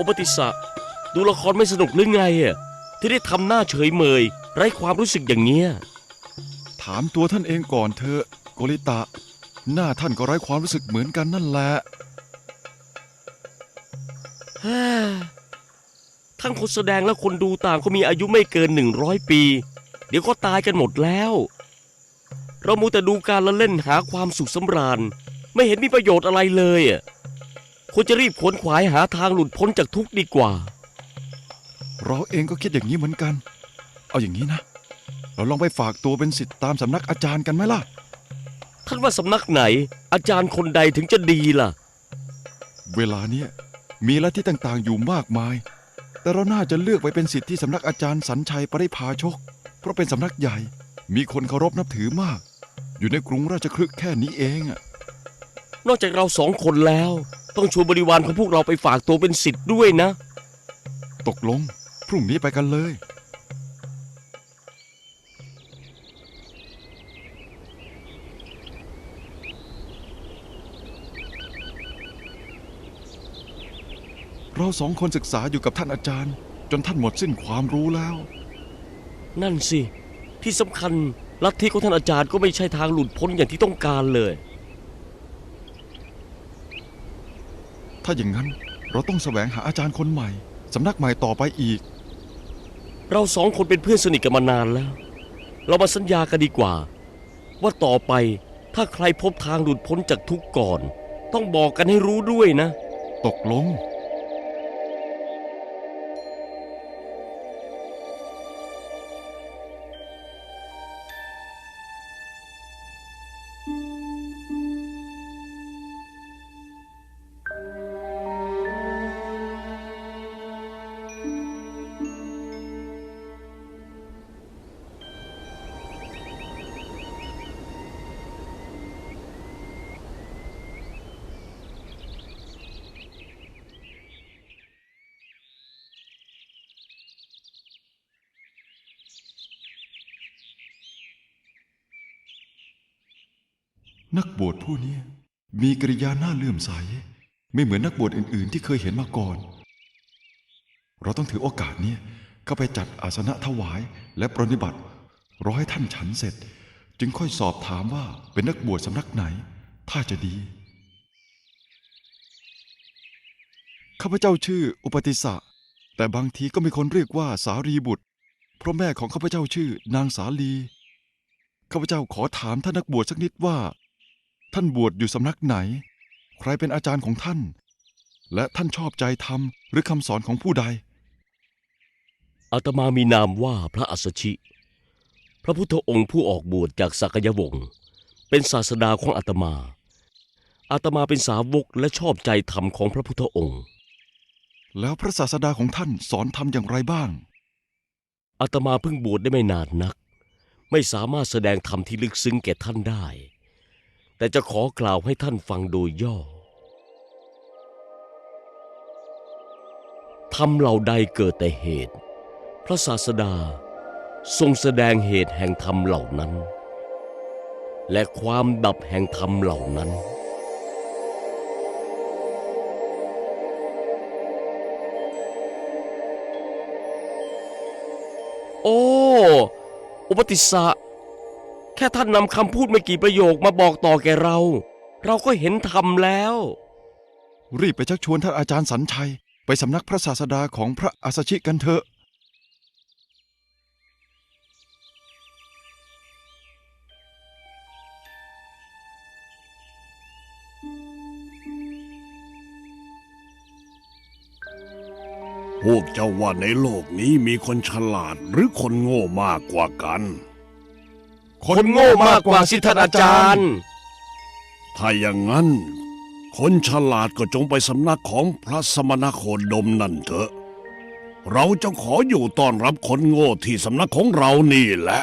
อปติสะดูละครไม่สนุกหรือไงอะที่ได้ทำหน้าเฉยเมย ไร้ความรู้สึกอย่างเงี้ยถามตัวท่านเองก่อนเถอะโกริตะ หน้าท่านก็ไร้ความรู้สึกเหมือนกันนั่นแหละฮ่าทั้งคนแสดงและคนดูต่างก็มีอายุไม่เกินหนึ่งร้อยปี เดี๋ยวก็ตายกันหมดแล้ว เรามูแต่ดูการละเล่นหาความสุขสำราญ ไม่เห็นมีประโยชน์อะไรเลยอะ ควรจะรีบขวนขวายหาทางหลุดพ้นจากทุกข์ดีกว่า เราเองก็คิดอย่างนี้เหมือนกัน เอาอย่างนี้นะ เราลองไปฝากตัวเป็นสิทธิ์ตามสำนักอาจารย์กันไหมล่ะ ท่านว่าสำนักไหน อาจารย์คนใดถึงจะดีล่ะ เวลาเนี้ยมีลัทธิต่างๆอยู่มากมาย แต่เราน่าจะเลือกไปเป็นสิทธิ์ที่สำนักอาจารย์สัญชัยปริพาชก เพราะเป็นสำนักใหญ่ มีคนเคารพนับถือมาก อยู่ในกรุงราชคลึกแค่นี้เองอะนอกจากเราสองคนแล้ว ต้องชวนบริวารของพวกเราไปฝากตัวเป็นสิทธิ์ด้วยนะ ตกลง พรุ่งนี้ไปกันเลย เราสองคนศึกษาอยู่กับท่านอาจารย์ จนท่านหมดสิ้นความรู้แล้ว นั่นสิ ที่สำคัญลัทธิของท่านอาจารย์ก็ไม่ใช่ทางหลุดพ้นอย่างที่ต้องการเลย ถ้าอย่างนั้นเราต้องแสวงหาอาจารย์คนใหม่ สำนักใหม่ต่อไปอีก เราสองคนเป็นเพื่อนสนิทกันมานานแล้ว เรามาสัญญากันดีกว่า ว่าต่อไปถ้าใครพบทางหลุดพ้นจากทุกข์ก่อน ต้องบอกกันให้รู้ด้วยนะ ตกลง นักบวชผู้นี้มีกริยาหน้าเลื่อมใส ไม่เหมือนนักบวชอื่น ๆ ที่เคยเห็นมาก่อน เราต้องถือโอกาสนี้เข้าไปจัดอาสนะถวายและปรนนิบัติรอให้ท่านฉันเสร็จ จึงค่อยสอบถามว่าเป็นนักบวชสำนักไหน ถ้าจะดี ข้าพเจ้าชื่ออุปติสสะแต่บางทีก็มีคนเรียกว่าสารีบุตร เพราะแม่ของข้าพเจ้าชื่อนางสาลีข้าพเจ้าขอถามท่านนักบวชสักนิดว่า ท่านบวชอยู่สำนักไหน ใครเป็นอาจารย์ของท่าน และท่านชอบใจธรรมหรือคำสอนของผู้ใด อาตมามีนามว่าพระอัสสชิ พระพุทธองค์ผู้ออกบวชจากสักยวงศ์เป็นศาสดาของอาตมา อาตมาเป็นสาวกและชอบใจธรรมของพระพุทธองค์ แล้วพระศาสดาของท่านสอนธรรมอย่างไรบ้าง อาตมาเพิ่งบวชได้ไม่นานนัก ไม่สามารถแสดงธรรมที่ลึกซึ้งแก่ท่านได้ แต่จะขอกล่าวให้ท่านฟังโดยย่อธรรมเหล่าใดเกิดแต่เหตุ พระศาสดาทรงแสดงเหตุแห่งธรรมเหล่านั้น และความดับแห่งธรรมเหล่านั้น โอ้ อุปติสสะ ค่ท่านนำคำพูดไม่กี่ประโยคมาบอกต่อแก่เรา เราก็เห็นธรรมแล้ว รีบไปชักชวนท่านอาจารย์สัญชัย ไปสำนักพระศาสดาของพระอัสสชิกันเถอะพวกเจ้าว่าในโลกนี้มีคนฉลาดหรือคนโง่มากกว่ากัน คนโง่มากกว่าสิท่านอาจารย์ ถ้าอย่างนั้น คนฉลาดก็จงไปสำนักของพระสมณโคดมนั่นเถอะ เราจะขออยู่ต้อนรับคนโง่ที่สำนักของเรานี่แหละ